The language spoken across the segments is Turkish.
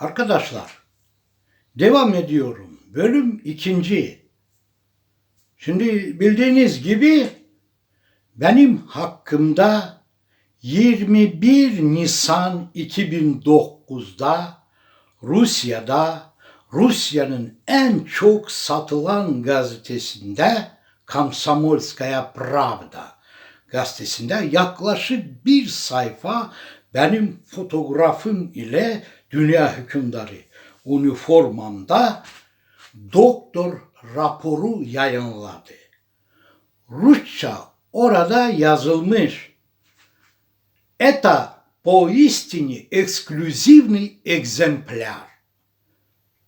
Arkadaşlar, devam ediyorum. Bölüm ikinci. Şimdi bildiğiniz gibi benim hakkımda 21 Nisan 2009'da Rusya'da Rusya'nın en çok satılan gazetesinde Komsomolskaya Pravda gazetesinde yaklaşık bir sayfa benim fotoğrafım ile dünya hükümdarı üniformamda doktor raporu yayınladı. Rusça orada yazılmış. Это поистине эксклюзивный экземпляр.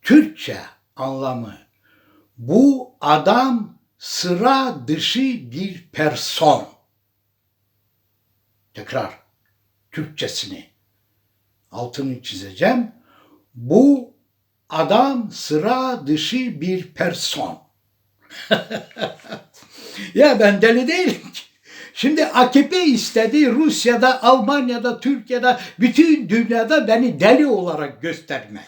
Türkçe anlamı. Bu adam sıra dışı bir person. Tekrar Türkçesini altını çizeceğim. Bu adam sıra dışı bir person. ya ben deli değilim ki. Şimdi AKP istedi Rusya'da, Almanya'da, Türkiye'de, bütün dünyada beni deli olarak göstermek.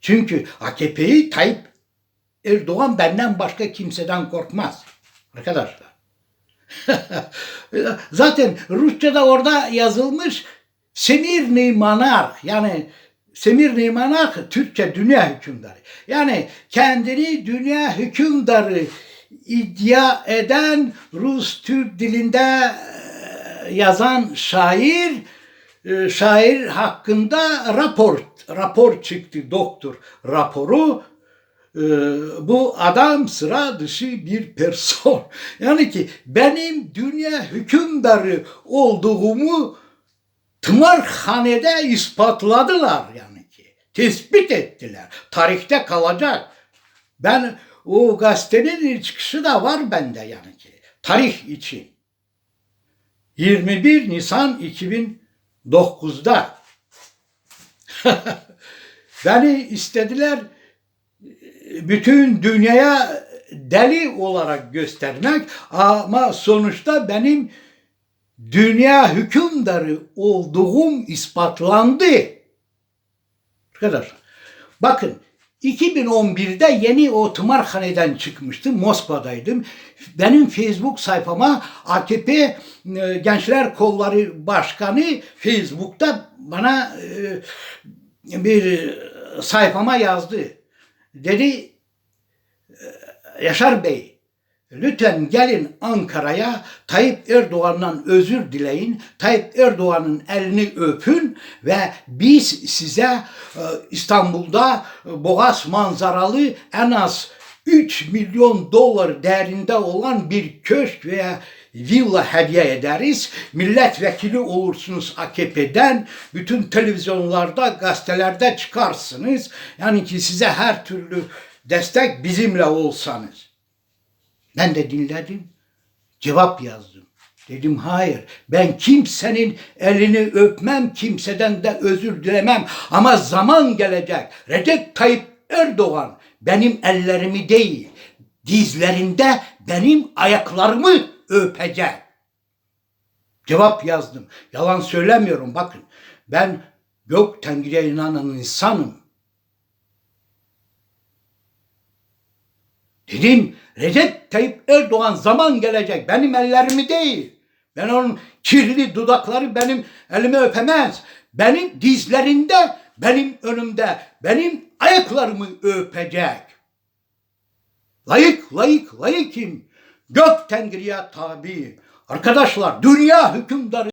Çünkü AKP'yi Tayyip Erdoğan benden başka kimseden korkmaz. Arkadaşlar. Zaten Rusça'da orada yazılmış Semir Monarh yani Semir Monarh Türkçe dünya hükümdarı. Yani kendini dünya hükümdarı iddia eden Rus Türk dilinde e, yazan şair e, şair hakkında rapor rapor çıktı doktor raporu bu adam sıra dışı bir person. Yani ki benim dünya hükümdarı olduğumu tımarhanede ispatladılar yani ki. Tespit ettiler. Tarihte kalacak. Ben o gazetenin çıkışı da var bende yani ki. Tarih için. 21 Nisan 2009'da beni istediler bütün dünyaya deli olarak göstermek ama sonuçta benim dünya hükümdarı olduğum ispatlandı. Arkadaşlar bakın 2011'de yeni o tımarhaneden çıkmıştım. Moskova'daydım. Benim Facebook sayfama AKP e, Gençler Kolları Başkanı Facebook'ta bana e, bir sayfama yazdı. Dedi "E, Yaşar Bey lütfen gelin Ankara'ya Tayyip Erdoğan'dan özür dileyin. Tayyip Erdoğan'ın elini öpün ve biz size İstanbul'da Boğaz manzaralı en az 3 milyon dolar değerinde olan bir köşk veya villa hediye ederiz. Milletvekili olursunuz AKP'den. Bütün televizyonlarda, gazetelerde çıkarsınız. Yani ki size her türlü destek bizimle olsanız. Ben de dinledim. Cevap yazdım. Dedim hayır ben kimsenin elini öpmem kimseden de özür dilemem ama zaman gelecek Recep Tayyip Erdoğan benim ellerimi değil dizlerinde benim ayaklarımı öpecek. Cevap yazdım. Yalan söylemiyorum bakın. Ben gök tengriye inanan insanım. Dedim Recep Tayyip Erdoğan zaman gelecek benim ellerimi değil. Ben onun kirli dudakları benim elimi öpemez. Benim dizlerinde, benim önümde, benim ayaklarımı öpecek. Layık, layık, layıkım. Gök tengriye tabi. Arkadaşlar dünya hükümdarı